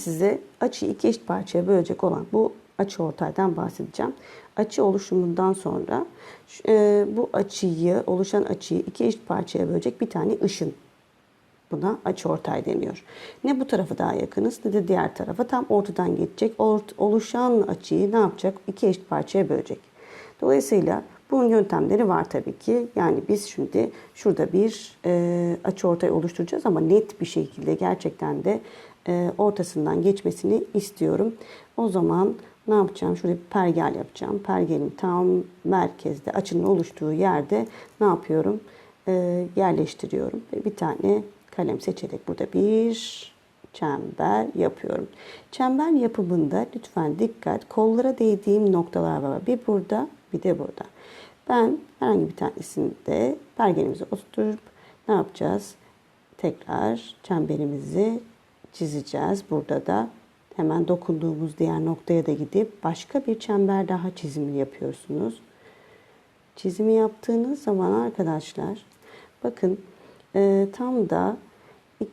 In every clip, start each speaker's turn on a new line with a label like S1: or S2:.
S1: Size açıyı iki eşit parçaya bölecek olan bu açı ortaydan bahsedeceğim. Açı oluşumundan sonra e, bu açıyı, oluşan açıyı iki eşit parçaya bölecek bir tane ışın. Buna açı ortay deniyor. Ne bu tarafa daha yakınız ne de diğer tarafa tam ortadan geçecek. Ort, oluşan açıyı ne yapacak? İki eşit parçaya bölecek. Dolayısıyla bunun yöntemleri var tabii ki. Yani biz şimdi şurada bir e, açı ortay oluşturacağız ama net bir şekilde gerçekten de e, ortasından geçmesini istiyorum. O zaman ne yapacağım? Şurada bir pergel yapacağım. Pergelin tam merkezde açının oluştuğu yerde ne yapıyorum? E, yerleştiriyorum. Ve bir tane kalem seçerek burada bir çember yapıyorum. Çember yapımında lütfen dikkat. Kollara değdiğim noktalar var. Bir burada bir de burada. Ben herhangi bir tanesinde pergelimizi oturtup ne yapacağız? Tekrar çemberimizi çizeceğiz. Burada da hemen dokunduğumuz diğer noktaya da gidip başka bir çember daha çizimi yapıyorsunuz. Çizimi yaptığınız zaman arkadaşlar bakın e, tam da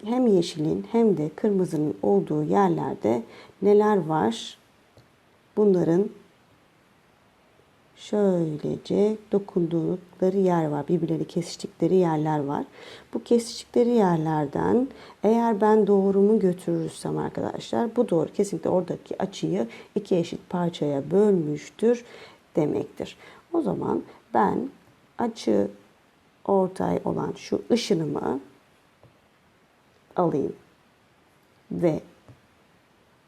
S1: hem yeşilin hem de kırmızının olduğu yerlerde neler var? Bunların şöylece dokundukları yer var. Birbirleri kesiştikleri yerler var. Bu kesiştikleri yerlerden eğer ben doğrumu götürürsem arkadaşlar bu doğru kesinlikle oradaki açıyı iki eşit parçaya bölmüştür demektir. O zaman ben açı ortay olan şu ışınımı alayım ve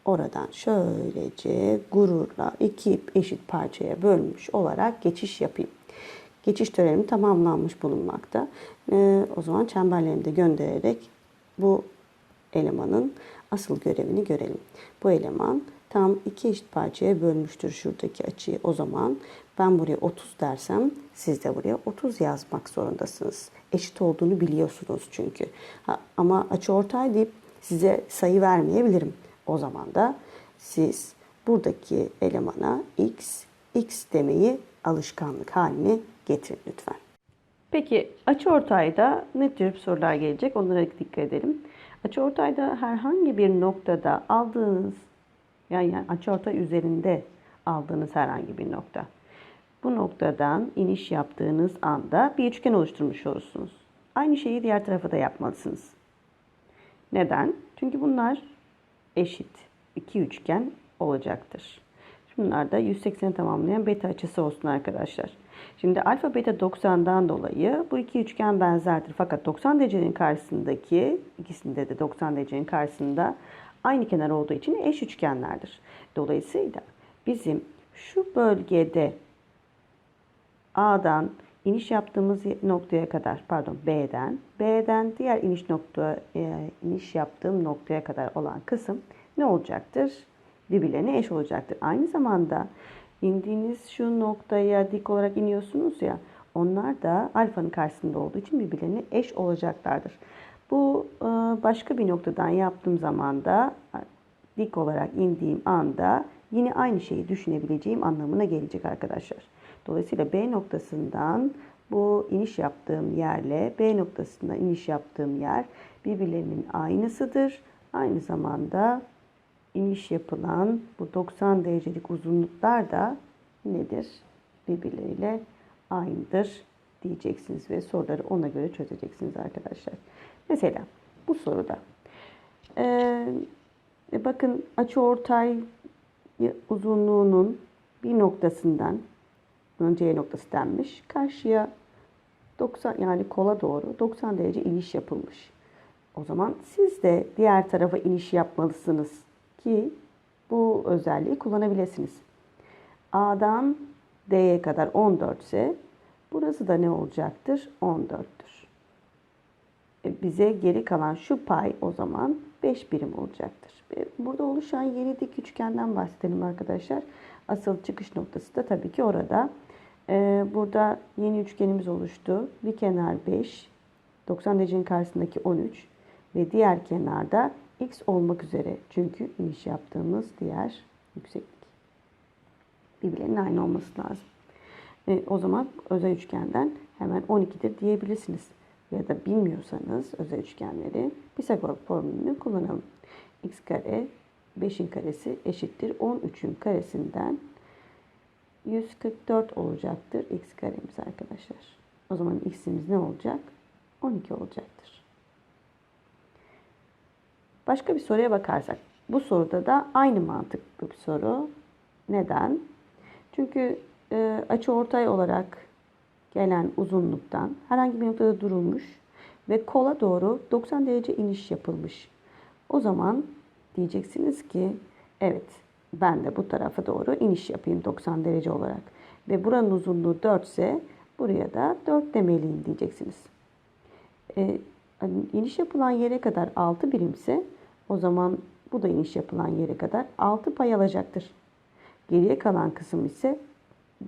S1: oradan şöylece gururla iki eşit parçaya bölmüş olarak geçiş yapayım. Geçiş törenim tamamlanmış bulunmakta. Ee, o zaman çemberlerini de göndererek bu elemanın asıl görevini görelim. Bu eleman tam iki eşit parçaya bölmüştür şuradaki açıyı. O zaman ben buraya 30 dersem siz de buraya 30 yazmak zorundasınız. Eşit olduğunu biliyorsunuz çünkü. Ha, ama açı ortay deyip size sayı vermeyebilirim. O zaman da siz buradaki elemana x, x demeyi alışkanlık haline getirin lütfen. Peki açıortayda ne tür sorular gelecek onlara dikkat edelim. Açıortayda herhangi bir noktada aldığınız yani, yani açıortay üzerinde aldığınız herhangi bir nokta. Bu noktadan iniş yaptığınız anda bir üçgen oluşturmuş olursunuz. Aynı şeyi diğer tarafa da yapmalısınız. Neden? Çünkü bunlar eşit iki üçgen olacaktır. Bunlar da 180 tamamlayan beta açısı olsun arkadaşlar. Şimdi alfa beta 90'dan dolayı bu iki üçgen benzerdir. Fakat 90 derecenin karşısındaki ikisinde de 90 derecenin karşısında aynı kenar olduğu için eş üçgenlerdir. Dolayısıyla bizim şu bölgede A'dan iniş yaptığımız noktaya kadar pardon B'den B'den diğer iniş nokta e, iniş yaptığım noktaya kadar olan kısım ne olacaktır? Birbirlerine eş olacaktır. Aynı zamanda indiğiniz şu noktaya dik olarak iniyorsunuz ya onlar da alfanın karşısında olduğu için birbirlerine eş olacaklardır. Bu e, başka bir noktadan yaptığım zaman da dik olarak indiğim anda yine aynı şeyi düşünebileceğim anlamına gelecek arkadaşlar. Dolayısıyla B noktasından bu iniş yaptığım yerle B noktasında iniş yaptığım yer birbirlerinin aynısıdır. Aynı zamanda iniş yapılan bu 90 derecelik uzunluklar da nedir? Birbirleriyle aynıdır diyeceksiniz ve soruları ona göre çözeceksiniz arkadaşlar. Mesela bu soruda ee, bakın açı ortay uzunluğunun bir noktasından bunun C noktası denmiş. Karşıya 90 yani kola doğru 90 derece iniş yapılmış. O zaman siz de diğer tarafa iniş yapmalısınız ki bu özelliği kullanabilirsiniz. A'dan D'ye kadar 14 ise burası da ne olacaktır? 14'tür. E bize geri kalan şu pay o zaman 5 birim olacaktır. E burada oluşan yeni dik üçgenden bahsedelim arkadaşlar. Asıl çıkış noktası da tabii ki orada. Ee, burada yeni üçgenimiz oluştu. Bir kenar 5, 90 derecenin karşısındaki 13 ve diğer kenarda x olmak üzere. Çünkü iniş yaptığımız diğer yükseklik. Birbirlerinin aynı olması lazım. E, o zaman özel üçgenden hemen 12'dir diyebilirsiniz. Ya da bilmiyorsanız özel üçgenleri Pisagor formülünü kullanalım. x kare 5'in karesi eşittir 13'ün karesinden 144 olacaktır x karemiz arkadaşlar. O zaman x'imiz ne olacak? 12 olacaktır. Başka bir soruya bakarsak. Bu soruda da aynı mantıklı bir soru. Neden? Çünkü e, açı ortay olarak gelen uzunluktan herhangi bir noktada durulmuş ve kola doğru 90 derece iniş yapılmış. O zaman diyeceksiniz ki evet ben de bu tarafa doğru iniş yapayım 90 derece olarak. Ve buranın uzunluğu 4 ise buraya da 4 demeliyim diyeceksiniz. E, hani iniş yapılan yere kadar 6 birimse o zaman bu da iniş yapılan yere kadar 6 pay alacaktır. Geriye kalan kısım ise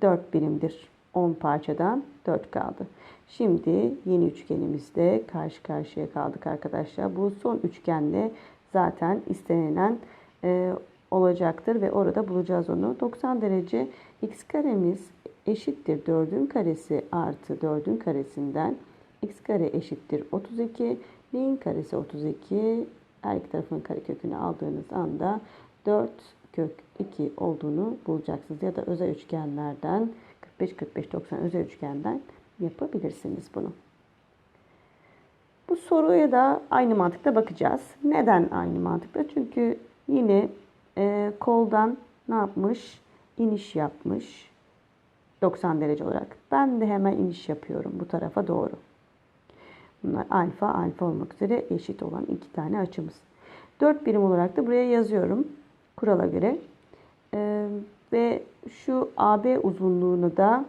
S1: 4 birimdir. 10 parçadan 4 kaldı. Şimdi yeni üçgenimizde karşı karşıya kaldık arkadaşlar. Bu son üçgenle zaten istenilen e, olacaktır ve orada bulacağız onu. 90 derece x karemiz eşittir 4'ün karesi artı 4'ün karesinden x kare eşittir 32. Neyin karesi 32? Her iki tarafın karekökünü aldığınız anda 4 kök 2 olduğunu bulacaksınız. Ya da özel üçgenlerden 45 45 90 özel üçgenden yapabilirsiniz bunu. Bu soruya da aynı mantıkla bakacağız. Neden aynı mantıkla? Çünkü yine e, koldan ne yapmış? İniş yapmış. 90 derece olarak. Ben de hemen iniş yapıyorum bu tarafa doğru. Bunlar alfa alfa olmak üzere eşit olan iki tane açımız. 4 birim olarak da buraya yazıyorum. Kurala göre. Ee, ve şu AB uzunluğunu da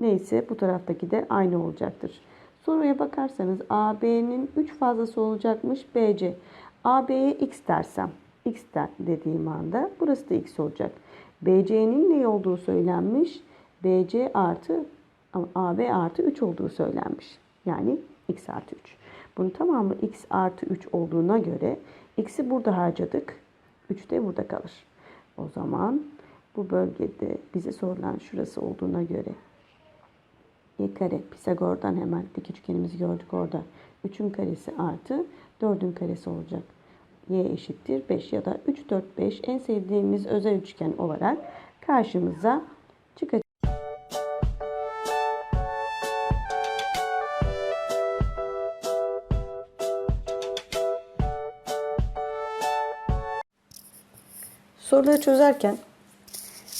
S1: neyse bu taraftaki de aynı olacaktır. Soruya bakarsanız AB'nin 3 fazlası olacakmış BC. AB'ye x dersem x dediğim anda burası da x olacak. BC'nin ne olduğu söylenmiş. BC artı AB artı 3 olduğu söylenmiş. Yani x artı 3. Bunun tamamı x artı 3 olduğuna göre x'i burada harcadık. 3 de burada kalır. O zaman bu bölgede bize sorulan şurası olduğuna göre y kare Pisagor'dan hemen dik üçgenimizi gördük orada. 3'ün karesi artı 4'ün karesi olacak. y eşittir 5 ya da 3 4 5 en sevdiğimiz özel üçgen olarak karşımıza çıkacak. Soruları çözerken,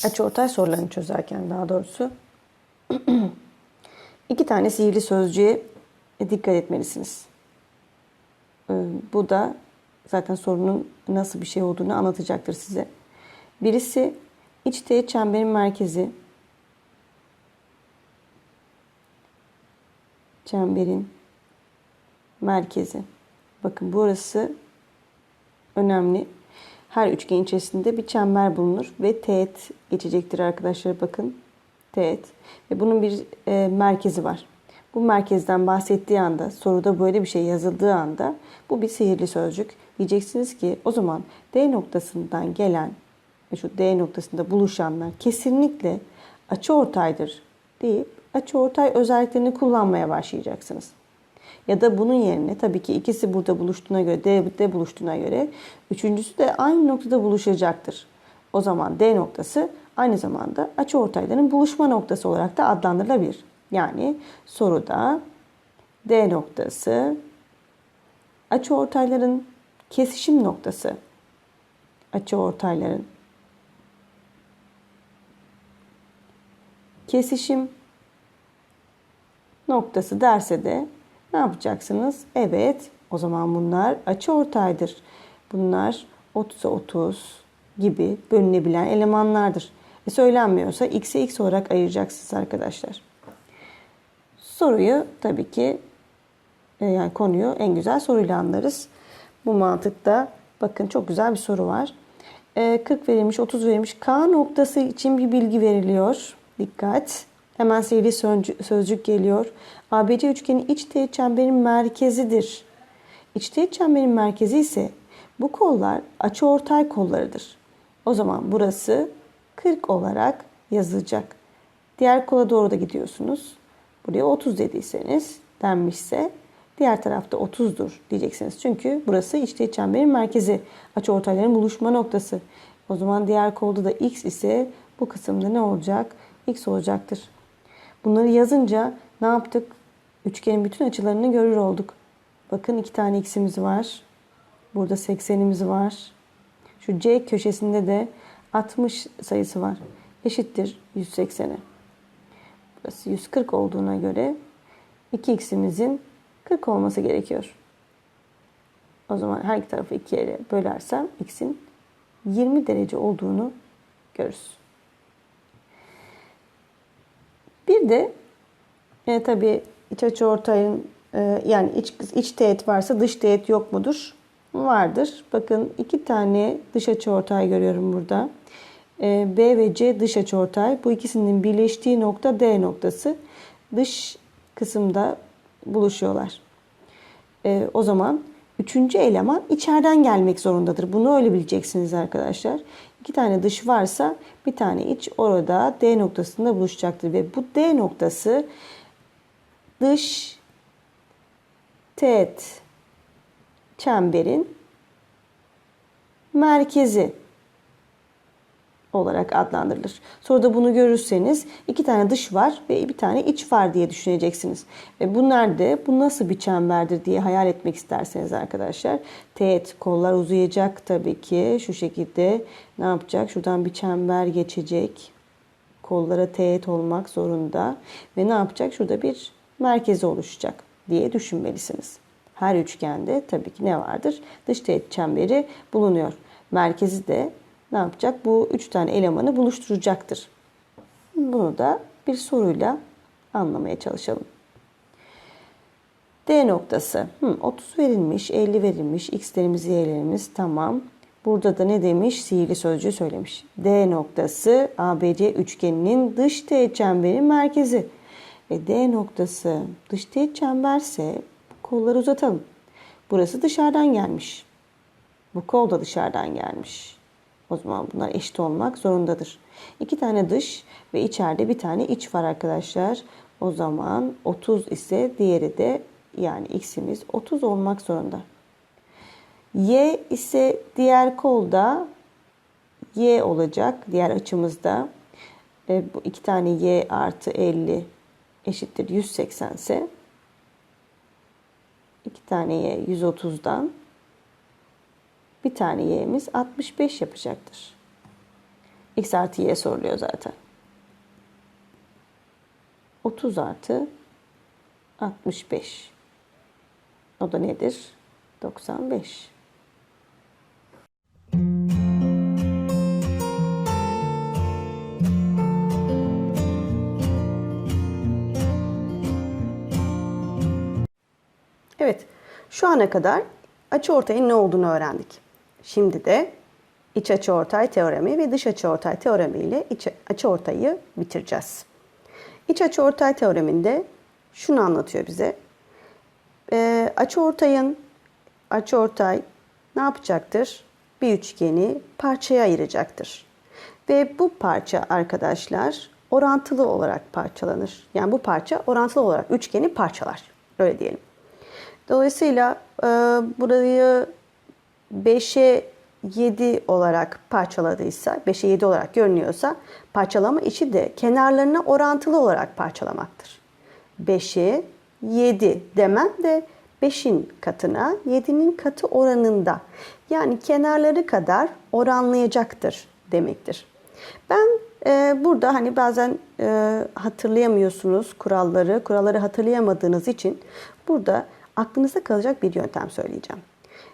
S1: açıortay sorularını çözerken daha doğrusu iki tane sihirli sözcüğe dikkat etmelisiniz. Bu da zaten sorunun nasıl bir şey olduğunu anlatacaktır size. Birisi iç teğet çemberin merkezi. Çemberin merkezi. Bakın burası önemli. Her üçgen içerisinde bir çember bulunur ve teğet geçecektir arkadaşlar bakın. Teğet. Ve bunun bir e, merkezi var. Bu merkezden bahsettiği anda, soruda böyle bir şey yazıldığı anda bu bir sihirli sözcük. Diyeceksiniz ki o zaman D noktasından gelen ve şu D noktasında buluşanlar kesinlikle açı ortaydır deyip açı ortay özelliklerini kullanmaya başlayacaksınız. Ya da bunun yerine tabii ki ikisi burada buluştuğuna göre, D'de buluştuğuna göre üçüncüsü de aynı noktada buluşacaktır. O zaman D noktası aynı zamanda açıortayların buluşma noktası olarak da adlandırılabilir. Yani soruda D noktası açıortayların kesişim noktası. Açıortayların kesişim noktası derse de ne yapacaksınız? Evet, o zaman bunlar açı ortaydır. Bunlar 30'a 30 gibi bölünebilen elemanlardır. E söylenmiyorsa x'e x olarak ayıracaksınız arkadaşlar. Soruyu tabii ki e, yani konuyu en güzel soruyla anlarız. Bu mantıkta bakın çok güzel bir soru var. 40 e, verilmiş, 30 verilmiş. K noktası için bir bilgi veriliyor. Dikkat. Hemen sihirli sözcük geliyor. ABC üçgeni iç teğet çemberin merkezidir. İç teğet çemberin merkezi ise bu kollar açıortay kollarıdır. O zaman burası 40 olarak yazılacak. Diğer kola doğru da gidiyorsunuz. Buraya 30 dediyseniz denmişse Diğer tarafta 30'dur diyeceksiniz. Çünkü burası içteğet çemberin merkezi. Açıortayların buluşma noktası. O zaman diğer kolda da x ise bu kısımda ne olacak? x olacaktır. Bunları yazınca ne yaptık? Üçgenin bütün açılarını görür olduk. Bakın iki tane x'imiz var. Burada 80'imiz var. Şu C köşesinde de 60 sayısı var. Eşittir 180'e. Burası 140 olduğuna göre 2x'imizin 40 olması gerekiyor. O zaman her iki tarafı 2 ile bölersem x'in 20 derece olduğunu görürüz. Bir de e, tabii iç açı ortayın e, yani iç, iç teğet varsa dış teğet yok mudur? Vardır. Bakın iki tane dış açı ortay görüyorum burada. E, B ve C dış açı ortay. Bu ikisinin birleştiği nokta D noktası. Dış kısımda buluşuyorlar. E, o zaman üçüncü eleman içeriden gelmek zorundadır. Bunu öyle bileceksiniz arkadaşlar. İki tane dış varsa bir tane iç orada D noktasında buluşacaktır. Ve bu D noktası dış teğet çemberin merkezi olarak adlandırılır. Soruda bunu görürseniz iki tane dış var ve bir tane iç var diye düşüneceksiniz. Ve bu nerede? Bu nasıl bir çemberdir diye hayal etmek isterseniz arkadaşlar. Teğet kollar uzayacak tabii ki. Şu şekilde ne yapacak? Şuradan bir çember geçecek. Kollara teğet olmak zorunda. Ve ne yapacak? Şurada bir merkezi oluşacak diye düşünmelisiniz. Her üçgende tabii ki ne vardır? Dış teğet çemberi bulunuyor. Merkezi de ne yapacak? Bu üç tane elemanı buluşturacaktır. Bunu da bir soruyla anlamaya çalışalım. D noktası. Hı, 30 verilmiş, 50 verilmiş. X'lerimiz, Y'lerimiz tamam. Burada da ne demiş? Sihirli sözcüğü söylemiş. D noktası ABC üçgeninin dış teğet çemberin merkezi. E D noktası dış teğet çemberse kolları uzatalım. Burası dışarıdan gelmiş. Bu kol da dışarıdan gelmiş. O zaman bunlar eşit olmak zorundadır. İki tane dış ve içeride bir tane iç var arkadaşlar. O zaman 30 ise diğeri de yani x'imiz 30 olmak zorunda. Y ise diğer kolda y olacak. Diğer açımızda e, bu iki tane y artı 50 eşittir 180 ise iki tane y 130'dan bir tane y'miz 65 yapacaktır. x artı y soruluyor zaten. 30 artı 65. O da nedir? 95. Evet, şu ana kadar açıortayın ne olduğunu öğrendik. Şimdi de iç açıortay teoremi ve dış açıortay teoremi ile iç açıortayı bitireceğiz. İç açıortay teoreminde şunu anlatıyor bize. E, açıortayın açıortay ne yapacaktır? Bir üçgeni parçaya ayıracaktır. Ve bu parça arkadaşlar orantılı olarak parçalanır. Yani bu parça orantılı olarak üçgeni parçalar. Öyle diyelim. Dolayısıyla e, burayı 5'e 7 olarak parçaladıysa, 5'e 7 olarak görünüyorsa parçalama içi de kenarlarına orantılı olarak parçalamaktır. 5'e 7 demem de 5'in katına 7'nin katı oranında yani kenarları kadar oranlayacaktır demektir. Ben e, burada hani bazen e, hatırlayamıyorsunuz kuralları, kuralları hatırlayamadığınız için burada aklınızda kalacak bir yöntem söyleyeceğim.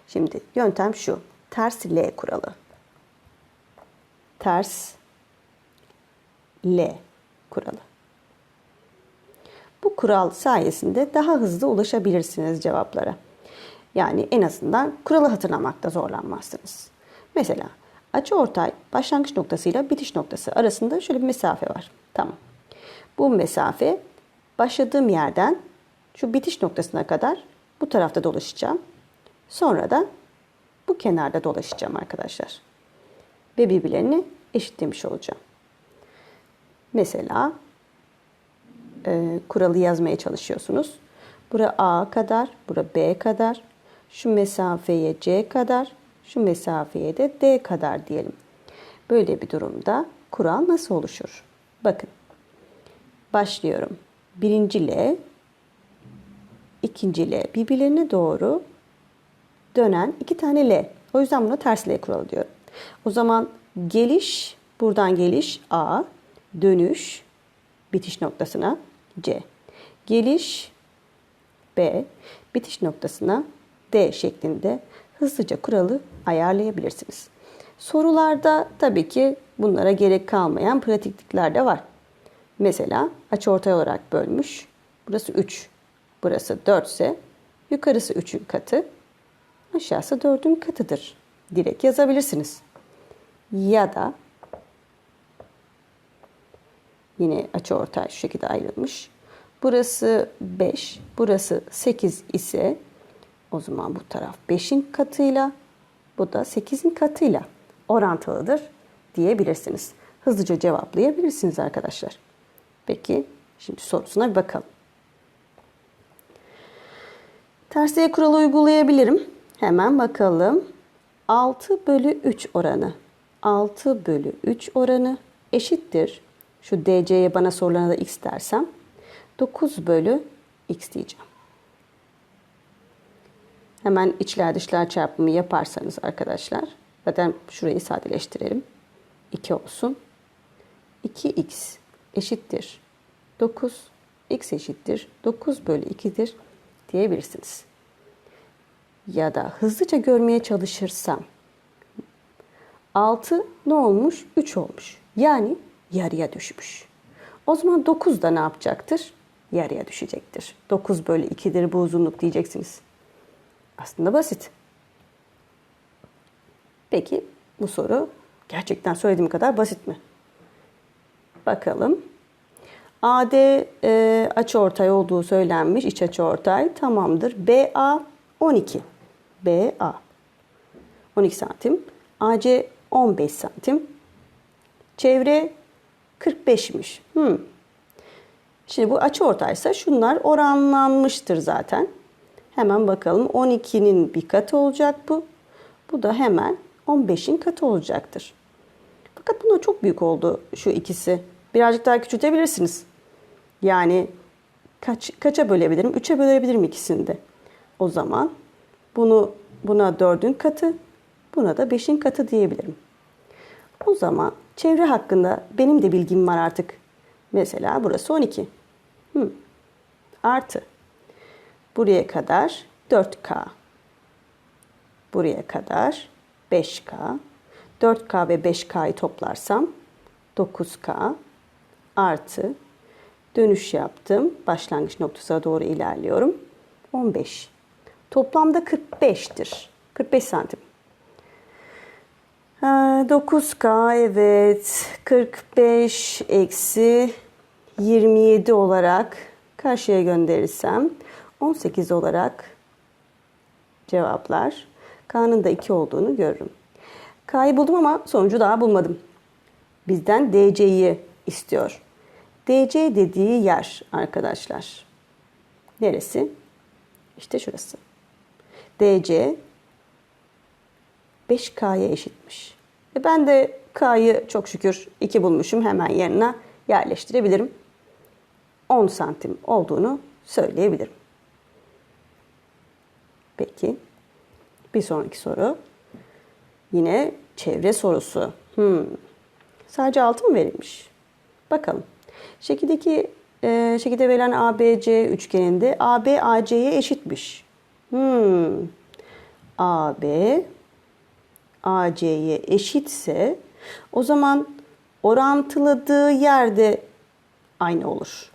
S1: Şimdi yöntem şu. Ters L kuralı. Ters L kuralı. Bu kural sayesinde daha hızlı ulaşabilirsiniz cevaplara. Yani en azından kuralı hatırlamakta zorlanmazsınız. Mesela açı ortay başlangıç noktasıyla bitiş noktası arasında şöyle bir mesafe var. Tamam. Bu mesafe başladığım yerden şu bitiş noktasına kadar bu tarafta dolaşacağım. Sonra da bu kenarda dolaşacağım arkadaşlar. Ve birbirlerini eşitlemiş olacağım. Mesela e, kuralı yazmaya çalışıyorsunuz. Bura A kadar, bura B kadar. Şu mesafeye C kadar, şu mesafeye de D kadar diyelim. Böyle bir durumda kural nasıl oluşur? Bakın. Başlıyorum. Birinci L, ikinci L birbirlerine doğru dönen iki tane L. O yüzden buna ters L kuralı diyorum. O zaman geliş, buradan geliş A, dönüş bitiş noktasına C. Geliş B, bitiş noktasına D şeklinde hızlıca kuralı ayarlayabilirsiniz. Sorularda tabii ki bunlara gerek kalmayan pratiklikler de var. Mesela açıortay olarak bölmüş. Burası 3, burası 4 ise yukarısı 3'ün katı, aşağısı 4'ün katıdır. Direkt yazabilirsiniz. Ya da yine açıortay şu şekilde ayrılmış. Burası 5, burası 8 ise o zaman bu taraf 5'in katıyla, bu da 8'in katıyla orantılıdır diyebilirsiniz. Hızlıca cevaplayabilirsiniz arkadaşlar. Peki şimdi sorusuna bir bakalım. Tersliğe kuralı uygulayabilirim. Hemen bakalım. 6 bölü 3 oranı. 6 bölü 3 oranı eşittir. Şu DC'ye bana sorularına da x dersem 9 bölü x diyeceğim. Hemen içler dışlar çarpımı yaparsanız arkadaşlar zaten şurayı sadeleştirelim. 2 olsun. 2x eşittir 9. x eşittir 9 bölü 2'dir diyebilirsiniz. Ya da hızlıca görmeye çalışırsam 6 ne olmuş? 3 olmuş. Yani yarıya düşmüş. O zaman 9 da ne yapacaktır? Yarıya düşecektir. 9 bölü 2'dir bu uzunluk diyeceksiniz. Aslında basit. Peki bu soru gerçekten söylediğim kadar basit mi? Bakalım. AD e, açıortay olduğu söylenmiş. iç açıortay tamamdır. BA 12. BA 12 santim. AC 15 santim. Çevre 45'miş. Hmm. Şimdi bu açı ortaysa şunlar oranlanmıştır zaten. Hemen bakalım 12'nin bir katı olacak bu. Bu da hemen 15'in katı olacaktır. Fakat bunlar çok büyük oldu şu ikisi. Birazcık daha küçültebilirsiniz. Yani kaç, kaça bölebilirim? 3'e bölebilirim ikisini de. O zaman bunu buna 4'ün katı, buna da 5'in katı diyebilirim. O zaman çevre hakkında benim de bilgim var artık. Mesela burası 12. Hı. Artı. Buraya kadar 4K. Buraya kadar 5K. 4K ve 5K'yı toplarsam 9K artı dönüş yaptım. Başlangıç noktasına doğru ilerliyorum. 15. Toplamda 45'tir. 45 santim. 9K evet 45 eksi 27 olarak karşıya gönderirsem 18 olarak cevaplar. K'nın da 2 olduğunu görürüm. K'yı buldum ama sonucu daha bulmadım. Bizden DC'yi istiyor. DC dediği yer arkadaşlar. Neresi? İşte şurası. DC 5K'ya eşitmiş. E ben de K'yı çok şükür 2 bulmuşum. Hemen yanına yerleştirebilirim. 10 santim olduğunu söyleyebilirim. Peki. Bir sonraki soru. Yine çevre sorusu. Hmm. Sadece 6 mı verilmiş? Bakalım. Şekildeki e, şekilde verilen ABC üçgeninde AB AC'ye eşitmiş. Hmm. AB AC'ye eşitse o zaman orantıladığı yerde aynı olur.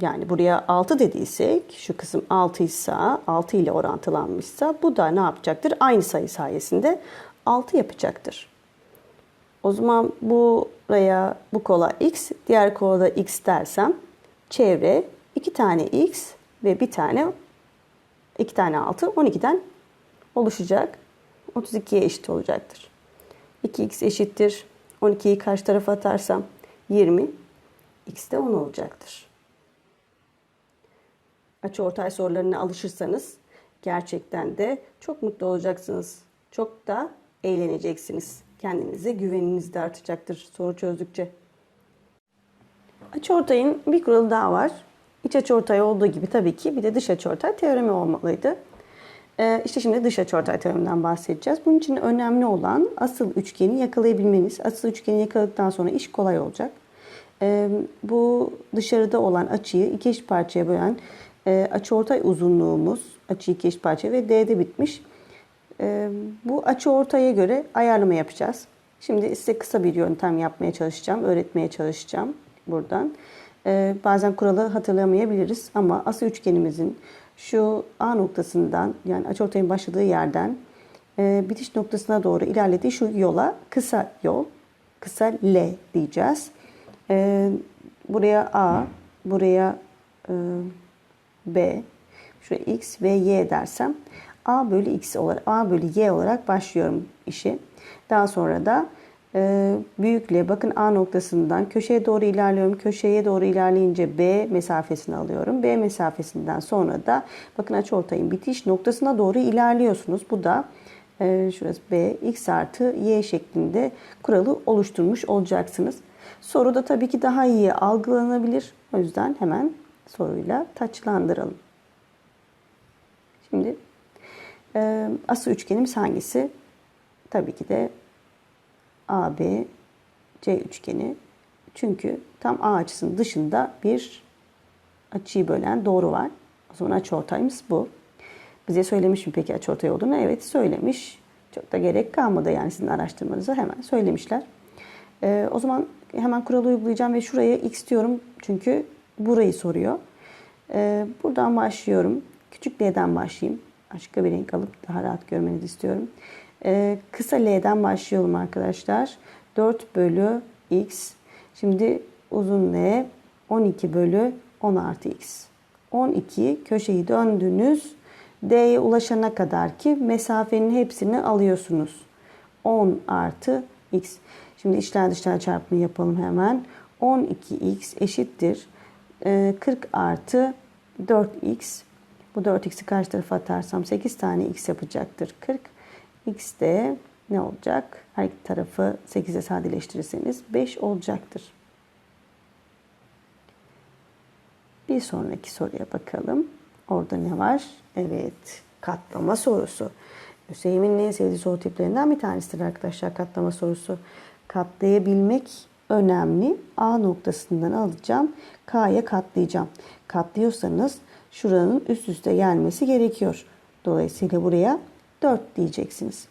S1: Yani buraya 6 dediysek şu kısım 6 ise 6 ile orantılanmışsa bu da ne yapacaktır? Aynı sayı sayesinde 6 yapacaktır. O zaman buraya bu kola x, diğer kola da x dersem çevre 2 tane x ve bir tane 2 tane 6 12'den oluşacak. 32'ye eşit olacaktır. 2x eşittir. 12'yi karşı tarafa atarsam 20. x de 10 olacaktır. açıortay sorularına alışırsanız gerçekten de çok mutlu olacaksınız. Çok da eğleneceksiniz. Kendinize güveniniz de artacaktır soru çözdükçe. Açıortayın bir kuralı daha var. İç açıortay olduğu gibi tabii ki bir de dış açıortay teoremi olmalıydı. Ee, işte şimdi dış açıortay teoreminden bahsedeceğiz. Bunun için önemli olan asıl üçgeni yakalayabilmeniz. Asıl üçgeni yakaladıktan sonra iş kolay olacak. Ee, bu dışarıda olan açıyı iki eşit parçaya bölen e, açıortay uzunluğumuz, açı iki eşit parça ve D'de bitmiş. Ee, bu açı ortaya göre ayarlama yapacağız. Şimdi size kısa bir yöntem yapmaya çalışacağım, öğretmeye çalışacağım buradan. Ee, bazen kuralı hatırlamayabiliriz ama asıl üçgenimizin şu A noktasından yani açıortayın başladığı yerden e, bitiş noktasına doğru ilerlediği şu yola kısa yol, kısa L diyeceğiz. Ee, buraya A, buraya e, B, şuraya X ve Y dersem A bölü X olarak, A bölü Y olarak başlıyorum işi. Daha sonra da e, büyükle bakın A noktasından köşeye doğru ilerliyorum. Köşeye doğru ilerleyince B mesafesini alıyorum. B mesafesinden sonra da bakın açıortayın bitiş noktasına doğru ilerliyorsunuz. Bu da e, şurası B, X artı Y şeklinde kuralı oluşturmuş olacaksınız. Soru da tabii ki daha iyi algılanabilir. O yüzden hemen soruyla taçlandıralım. Şimdi e, asıl üçgenimiz hangisi? Tabii ki de AB C üçgeni. Çünkü tam A açısının dışında bir açıyı bölen doğru var. O zaman açıortayımız bu. Bize söylemiş mi peki açıortay olduğunu? Evet söylemiş. Çok da gerek kalmadı yani sizin araştırmanıza hemen söylemişler. Ee, o zaman hemen kuralı uygulayacağım ve şuraya x diyorum. Çünkü burayı soruyor. Ee, buradan başlıyorum. Küçük l'den başlayayım. Başka bir renk alıp daha rahat görmenizi istiyorum. Ee, kısa l'den başlayalım arkadaşlar. 4 bölü x. Şimdi uzun l 12 bölü 10 artı x. 12 köşeyi döndünüz. D'ye ulaşana kadar ki mesafenin hepsini alıyorsunuz. 10 artı x. Şimdi içler dışlar çarpımı yapalım hemen. 12x eşittir. 40 artı 4x. Bu 4x'i karşı tarafa atarsam 8 tane x yapacaktır. 40. x de ne olacak? Her iki tarafı 8'e sadeleştirirseniz 5 olacaktır. Bir sonraki soruya bakalım. Orada ne var? Evet, katlama sorusu. Hüseyin'in en sevdiği soru tiplerinden bir tanesidir arkadaşlar katlama sorusu. Katlayabilmek önemli. A noktasından alacağım. K'ya katlayacağım. Katlıyorsanız şuranın üst üste gelmesi gerekiyor. Dolayısıyla buraya 4 diyeceksiniz.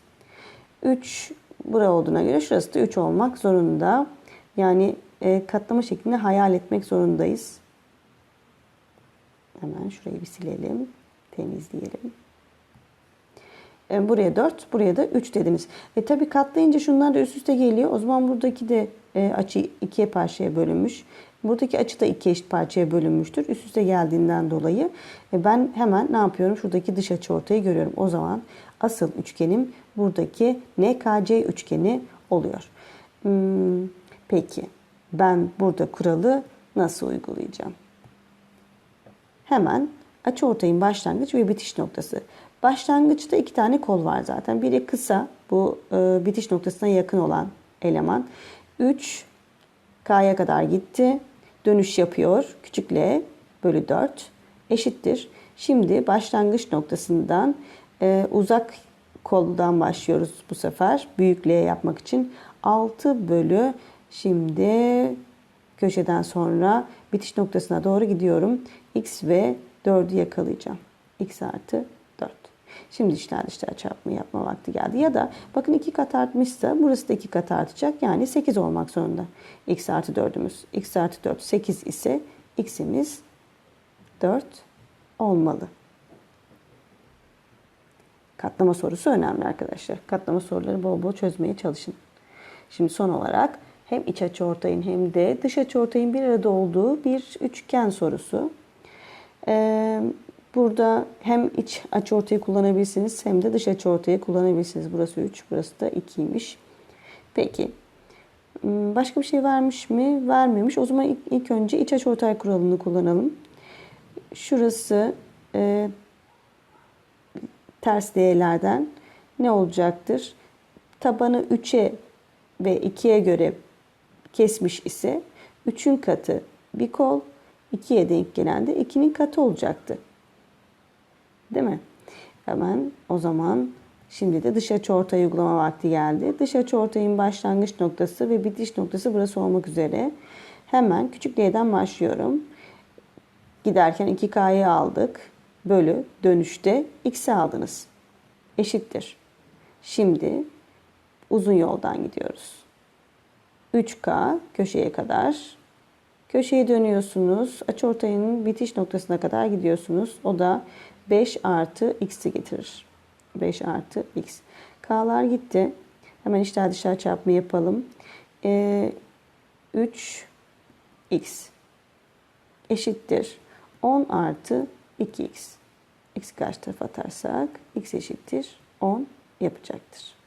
S1: 3 bura olduğuna göre şurası da 3 olmak zorunda. Yani e, katlama şeklini hayal etmek zorundayız. Hemen şurayı bir silelim. Temizleyelim. E, buraya 4, buraya da 3 dediniz. E tabi katlayınca şunlar da üst üste geliyor. O zaman buradaki de e, açı ikiye parçaya bölünmüş. Buradaki açı da iki eşit parçaya bölünmüştür. Üst üste geldiğinden dolayı e, ben hemen ne yapıyorum? Şuradaki dış açı ortayı görüyorum. O zaman asıl üçgenim buradaki NKC üçgeni oluyor. Hmm, peki ben burada kuralı nasıl uygulayacağım? Hemen açı ortayın başlangıç ve bitiş noktası. Başlangıçta iki tane kol var zaten. Biri kısa, bu e, bitiş noktasına yakın olan eleman. 3 K'ya kadar gitti. Dönüş yapıyor. Küçük L bölü 4 eşittir. Şimdi başlangıç noktasından e, uzak koldan başlıyoruz bu sefer. Büyük L yapmak için 6 bölü şimdi köşeden sonra bitiş noktasına doğru gidiyorum. X ve 4'ü yakalayacağım. X artı 4. Şimdi içler dışlar çarpımı yapma vakti geldi. Ya da bakın 2 kat artmışsa burası da 2 kat artacak. Yani 8 olmak zorunda. X artı 4'ümüz. X artı 4 8 ise X'imiz 4 olmalı. Katlama sorusu önemli arkadaşlar. Katlama soruları bol bol çözmeye çalışın. Şimdi son olarak hem iç açı ortayın hem de dış açı ortayın bir arada olduğu bir üçgen sorusu. Ee, burada hem iç açı ortayı kullanabilirsiniz hem de dış açı ortayı kullanabilirsiniz. Burası 3, burası da 2'ymiş. Peki. Hmm, başka bir şey vermiş mi? Vermemiş. O zaman ilk, önce iç açı ortay kuralını kullanalım. şurası e, ters değerlerden ne olacaktır? Tabanı 3'e ve 2'ye göre kesmiş ise 3'ün katı bir kol, 2'ye denk gelen de 2'nin katı olacaktı. Değil mi? Hemen o zaman şimdi de dış açıortay uygulama vakti geldi. Dış açıortayın başlangıç noktası ve bitiş noktası burası olmak üzere. Hemen küçük D'den başlıyorum. Giderken 2K'yı aldık. Bölü dönüşte X'i aldınız. Eşittir. Şimdi uzun yoldan gidiyoruz. 3K köşeye kadar. Köşeye dönüyorsunuz. Açıortayın bitiş noktasına kadar gidiyorsunuz. O da 5 artı x'i getirir. 5 artı x. K'lar gitti. Hemen içler dışarı çarpma yapalım. Ee, 3 x eşittir 10 artı 2x. X karşı tarafa atarsak x eşittir 10 yapacaktır.